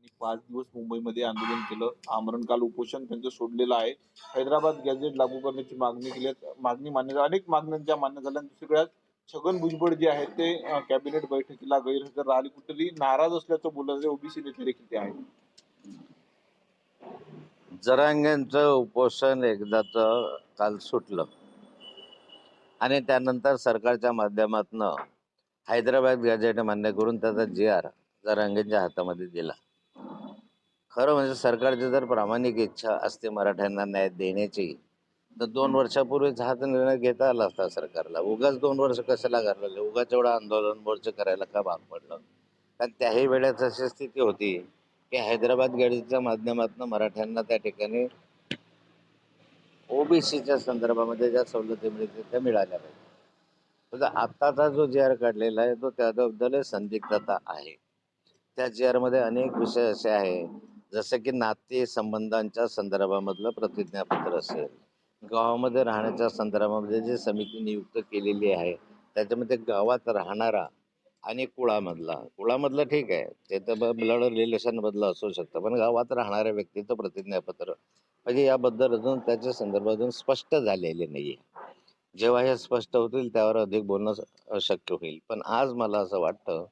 आणि पाच दिवस मुंबईमध्ये आंदोलन केलं. आमरणकाल उपोषण त्यांचं सोडलेलं आहे. हैदराबाद गॅझेट लागू करण्याची मागणी केली मागणी मान्य झाली. अनेक मागण्यांच्या मान्य झाल्या. आणि दुसरीकडे छगन भुजबळ जे आहेत ते कॅबिनेट बैठकीला गैरहजर राहिले. कुठेतरी नाराज असल्याचं बोललं ओबीसी नेते देखील ते आहेत. जरांगेंचं उपोषण एकदाच काल सुटलं. आणि त्यानंतर सरकारच्या माध्यमातून हैदराबाद गॅजेट मान्य करून त्याचा जी आर जरांगेंच्या हातामध्ये दिला. खरं म्हणजे सरकारची जर प्रामाणिक इच्छा असते मराठ्यांना न्याय देण्याची तर दोन वर्षापूर्वीच हाच निर्णय घेता आला असता सरकारला. उगाच दोन वर्ष कशाला घालवले? उगाच एवढं आंदोलन मोर्चे करायला का भाग पडलं? कारण त्याही वेळेस अशी स्थिती होती की हैदराबाद गॅजेटच्या माध्यमातून मराठ्यांना त्या ठिकाणी ओबीसीच्या संदर्भामध्ये ज्या सवलती मिळतील त्या मिळाल्या पाहिजे. म्हणजे आत्ताचा जो जी आर काढलेला आहे तो त्याबद्दल संदिग्धता आहे. त्या जी आरमध्ये अनेक विषय असे आहे जसं की नाते संबंधांच्या संदर्भामधलं प्रतिज्ञापत्र असेल गावामध्ये राहण्याच्या संदर्भामध्ये जी समिती नियुक्त केलेली आहे त्याच्यामध्ये गावात राहणारा आणि कुळामधला कुळामधलं ठीक आहे ते तर ब्लड रिलेशनमधलं असू शकतं पण गावात राहणाऱ्या व्यक्तीचं प्रतिज्ञापत्र म्हणजे याबद्दल अजून त्याच्या संदर्भात अजून स्पष्ट झालेले नाही आहे जेव्हा हे स्पष्ट होतील त्यावर अधिक बोलणं शक्य होईल. पण आज मला असं वाटतं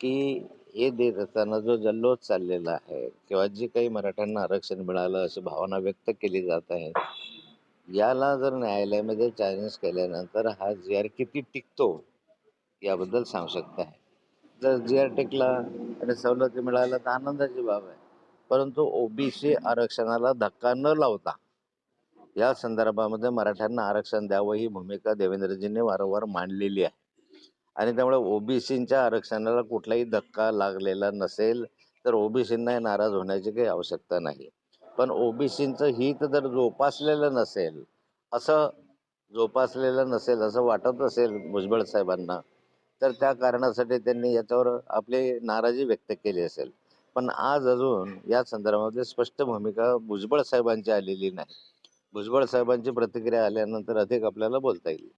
की हे देत असताना जो जल्लोष चाललेला आहे किंवा जे काही मराठ्यांना आरक्षण मिळालं अशी भावना व्यक्त केली जात आहे याला जर न्यायालयामध्ये चॅलेंज केल्यानंतर हा जी आर किती टिकतो याबद्दल सांगू शकता आहे. जर जी आर टिकला आणि सवलती मिळाल्या तर आनंदाची बाब आहे. परंतु ओबीसी आरक्षणाला धक्का न लावता या संदर्भामध्ये मराठ्यांना आरक्षण द्यावं ही भूमिका देवेंद्रजींनी वारंवार मांडलेली आहे. आणि त्यामुळे ओबीसीच्या आरक्षणाला कुठलाही धक्का लागलेला नसेल तर ओबीसींना नाराज होण्याची काही आवश्यकता नाही. पण ओबीसींचं हित जर जोपासलेलं नसेल असं जोपासलेलं नसेल असं वाटत असेल भुजबळ साहेबांना तर त्या कारणासाठी त्यांनी याच्यावर आपली नाराजी व्यक्त केली असेल. पण आज अजून या संदर्भामध्ये स्पष्ट भूमिका भुजबळ साहेबांची आलेली नाही. भुजबळ साहेबांची प्रतिक्रिया आल्यानंतर अधिक आपल्याला बोलता येईल.